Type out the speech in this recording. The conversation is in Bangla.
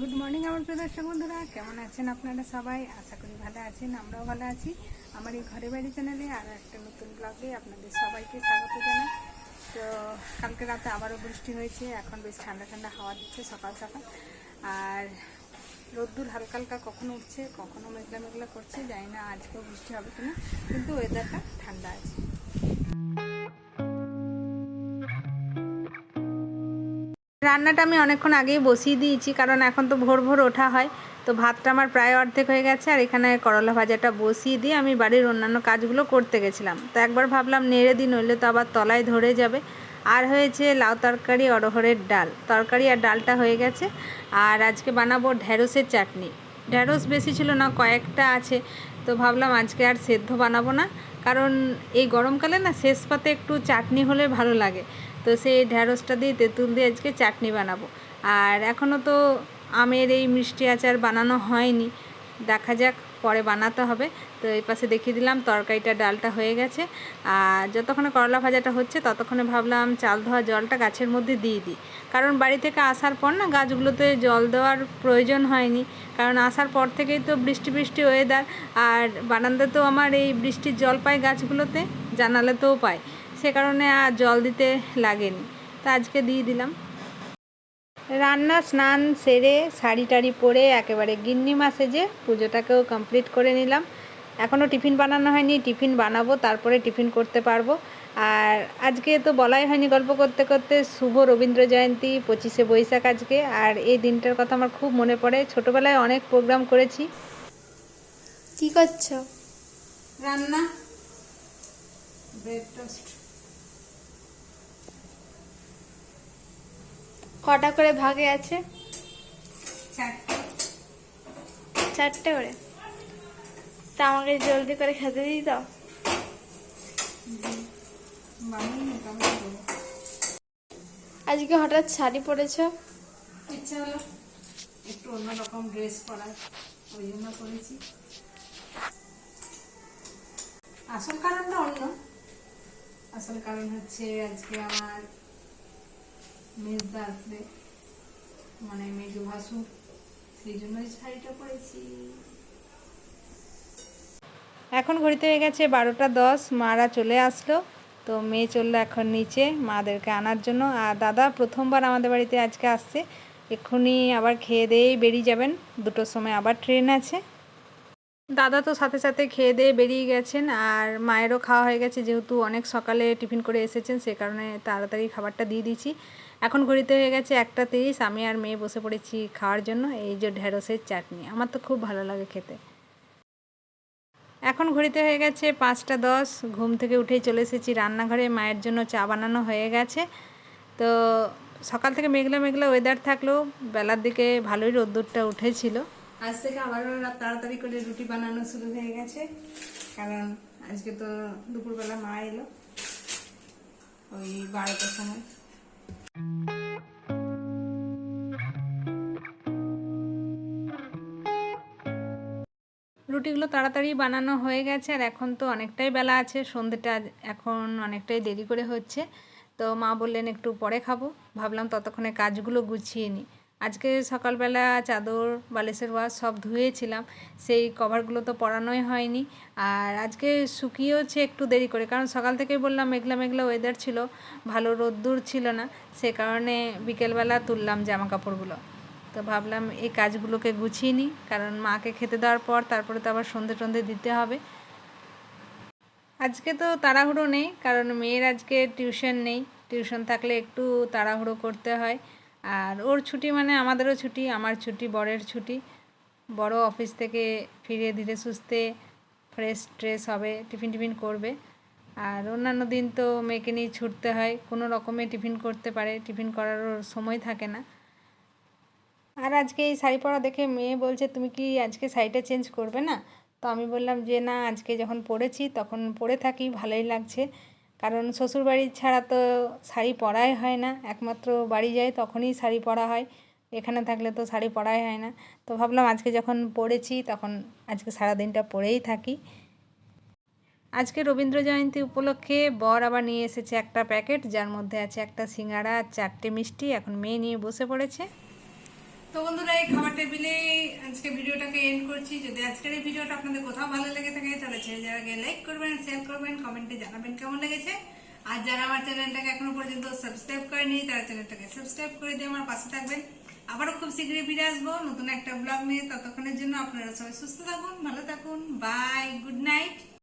গুড মর্নিং আমার প্রিয় দর্শক বন্ধুরা। কেমন আছেন আপনারা সবাই? আশা করি ভালো আছেন, আমরাও ভালো আছি। আমার এই ঘরে বাড়ি চ্যানেলে আর একটা নতুন ব্লগে আপনাদের সবাইকে স্বাগত জানাই। তো, কালকে রাতে আবারও বৃষ্টি হয়েছে, এখন বেশ ঠান্ডা ঠান্ডা হাওয়া দিচ্ছে সকাল সকাল। আর রোদ্দুর হালকা হালকা কখনো উঠছে, কখনো মেঘলা মেঘলা করছে, জানি না আজকেও বৃষ্টি হবে কিনা, কিন্তু ওয়েদারটা ঠান্ডা আছে। রান্নাটা আমি অনেকক্ষণ আগেই বসিয়ে দিয়েছি, কারণ এখন তো ভোর ভোর ওঠা হয়। তো ভাতটা আমার প্রায় অর্ধেক হয়ে গেছে, আর এখানে করলা ভাজাটা বসিয়ে দিয়ে আমি বাড়ির অন্যান্য কাজগুলো করতে গেছিলাম। তো একবার ভাবলাম নেড়ে দিন নইলে তো আবার তলায় ধরে যাবে। আর হয়েছে লাউ তরকারি অরহরের ডাল। তরকারি আর ডালটা হয়ে গেছে, আর আজকে বানাবো ঢ্যাঁড়সের চাটনি। ঢ্যাঁড়স বেশি ছিল না, কয়েকটা আছে। তো ভাবলাম আজকে আর সেদ্ধ বানাবো না, কারণ এই গরমকালে না শেষ পাতে একটু চাটনি হলে ভালো লাগে। তো সেই ঢ্যাঁড়সটা দিয়ে তেঁতুল দিয়ে আজকে চাটনি বানাবো। আর এখনও তো আমের এই মিষ্টি আচার বানানো হয়নি। দেখা যাক, পরে বানাতে হবে। তো এই পাশে দেখিয়ে দিলাম, তরকারিটা, ডালটা হয়ে গেছে। আর যতক্ষণে করলা ভাজাটা হচ্ছে, ততক্ষণে ভাবলাম চাল ধোয়া জলটা গাছের মধ্যে দিয়ে দিই। কারণ বাড়ি থেকে আসার পর না গাছগুলোতে জল দেওয়ার প্রয়োজন হয়নি। কারণ আসার পর থেকেই তো বৃষ্টি বৃষ্টি ওয়েদার আর বারান্দাতেও আমার এই বৃষ্টির জল পায় গাছগুলোতে জানালে জানালাতেও পায়। সে কারণে আর জল দিতে লাগেনি। তা আজকে দিয়ে দিলাম। রান্না স্নান সেরে শাড়ি টাড়ি পরে একেবারে গিন্নি মাসে যে পুজোটাকেও কমপ্লিট করে নিলাম। এখনও টিফিন বানানো হয়নি টিফিন বানাবো তারপরে টিফিন করতে পারব। আর আজকে তো বলাই হয়নি গল্প করতে করতে শুভ রবীন্দ্র জয়ন্তী পঁচিশে বৈশাখ আজকে। আর এই দিনটার কথা আমার খুব মনে পড়ে। ছোটোবেলায় অনেক প্রোগ্রাম করেছি। কি করছ? রান্না? ব্রেড টোস্ট কটা করে ভাগে আছে? চারটে। করে? তা আমাকে জলদি করে খেতে দিই দেবো। আজকে হঠাৎ শাড়ি পরেছো? ইচ্ছা হলো একটু অন্যরকম ড্রেস পরার ওই জন্য করেছি আসল কারণটা অন্য। আসল কারণ হচ্ছে আজকে আমার মেজদা আসবে মানে মেজু ভাসুর সেই জন্য শাড়িটা পরেছি। এখন ঘড়িতে হয়ে গেছে বারোটা দশ, মারা চলে আসলো। তো মেয়ে চলল এখন নিচে, মাদেরকে আনার জন্য। আর দাদা প্রথমবার আমাদের বাড়িতে আজকে আসছে। এক্ষুনি আবার খেয়ে দিয়েই বেরিয়ে যাবেন। দুটোর সময় আবার ট্রেন আছে। দাদা তো সাথে সাথে খেয়ে দিয়ে বেরিয়ে গেছেন আর মায়েরও খাওয়া হয়ে গেছে, যেহেতু অনেক সকালে টিফিন করে এসেছেন, সে কারণে তাড়াতাড়ি খাবারটা দিয়ে দিয়েছি। এখন ঘড়িতে হয়ে গেছে একটা তিরিশ, আমি আর মেয়ে বসে পড়েছি খাওয়ার জন্য, এই যে ঢেঁড়সের চাটনি। আমার তো খুব ভালো লাগে খেতে। এখন ঘড়িতে হয়ে গেছে পাঁচটা দশ, ঘুম থেকে উঠেই চলে এসেছি রান্নাঘরে, মায়ের জন্য চা বানানো হয়ে গেছে। তো সকাল থেকে মেঘলা মেঘলা ওয়েদার থাকলেও বেলার দিকে ভালোই রোদ্দুরটা উঠেছিল। আজ থেকে আবারও তাড়াতাড়ি করে রুটি বানানো শুরু হয়ে গেছে। কারণ আজকে তো দুপুরবেলা মা এলো ওই বারোটার সময়। রুটিগুলো তাড়াতাড়ি বানানো হয়ে গেছে আর এখন তো অনেকটাই বেলা আছে সন্ধ্যেটা এখন অনেকটাই দেরি করে হচ্ছে। তো মা বললেন, একটু পরে খাব। ভাবলাম ততক্ষণে কাজগুলো গুছিয়ে নিই। আজকে সকালবেলা চাদর, বালিশের ওয়াশ সব ধুয়েছিলাম। সেই কভারগুলো তো পরানোই হয়নি। আর আজকে শুকিয়েওছে একটু দেরি করে। কারণ সকাল থেকেই বললাম মেঘলা মেঘলা ওয়েদার ছিল, ভালো রোদ্দুর ছিল না। সে কারণে বিকেলবেলা তুললাম জামা কাপড়গুলো তো ভাবলাম এই কাজগুলোকে গুছিয়ে নিই। কারণ মাকে খেতে দেওয়ার পর তারপরে তো আবার সন্ধে টন্ধে দিতে হবে। আজকে তো তাড়াহুড়ো নেই, কারণ মেয়ের আজকে টিউশন নেই। টিউশন থাকলে একটু তাড়াহুড়ো করতে হয়। আর ওর ছুটি মানে আমাদেরও ছুটি, আমার ছুটি, বরের ছুটি। বড় অফিস থেকে ফিরে ধীরে সুস্থে ফ্রেশ ট্রেশ হবে, টিফিন টিফিন করবে। আর অন্যান্য দিন তো মেয়েকে নিয়ে ছুটতে হয়, কোনো রকমে টিফিন করতে পারে, টিফিন করার ওর সময় থাকে না। আর আজকে এই শাড়ি পরা দেখে মেয়ে বলছে, তুমি কি আজকে শাড়িটা চেঞ্জ করবে না? তো আমি বললাম যে, না, আজকে যখন পরেছি, তখন পরে থাকি, ভালোই লাগছে। কারণ শ্বশুরবাড়ি ছাড়া তো শাড়ি পরাই হয় না। একমাত্র বাড়ি যাই তখনই শাড়ি পরা হয়। এখানে থাকলে তো শাড়ি পরাই হয় না। তো ভাবলাম আজকে যখন পরেছি তখন আজকে সারাদিনটা পরেই থাকি। আজকে রবীন্দ্র জয়ন্তী উপলক্ষে বর আবার নিয়ে এসেছে একটা প্যাকেট, যার মধ্যে আছে একটা সিঙ্গাড়া আর চারটে মিষ্টি, এখন মেয়ে নিয়ে বসে পড়েছে। তো বন্ধুরা, এই খাবার টেবিলে আজকে ভিডিওটাকে এন্ড করছি। যদি আজকের এই ভিডিওটা আপনাদের কোথাও ভালো লেগে থাকে, তাহলে ছেড়ে যাওয়ার আগে লাইক করবেন শেয়ার করবেন কমেন্টে জানাবেন কেমন লেগেছে। আর যারা আমার চ্যানেলটাকে এখনও পর্যন্ত সাবস্ক্রাইব করেনি, তারা চ্যানেলটাকে সাবস্ক্রাইব করে দিয়ে আমার পাশে থাকবেন। আবারও খুব শীঘ্রই ফিরে আসব নতুন একটা ব্লগ নিয়ে। ততক্ষণের জন্য আপনারা সবাই সুস্থ থাকুন, ভালো থাকুন বাই গুড নাইট